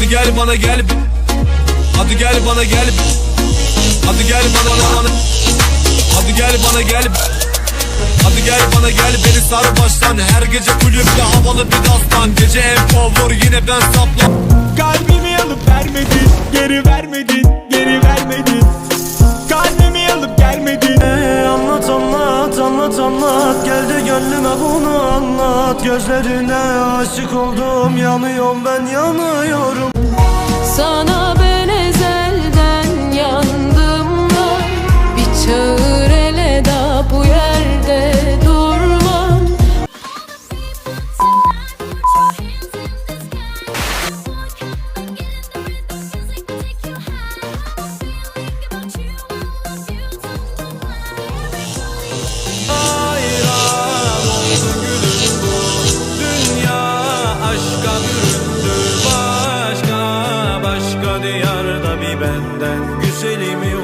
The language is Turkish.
Hadi gel bana gel. Hadi gel bana gel. Hadi gel bana bana bana Hadi gel bana gel. Hadi gel bana gel. Beni sar baştan. Her gece kulüpte havalı bir dastan. Gece en power yine ben sapla Kalbimi alıp vermedin. Geri vermedin. Geri vermedin. Kalbimi alıp gelmedin. Ee, Anlat anlat anlat anlat. Gel de gönlüme bunu anlat. Gözlerine aşık oldum. Yanıyorum ben yanıyorum büründü Başka başka diyarda bir benden Güzelimi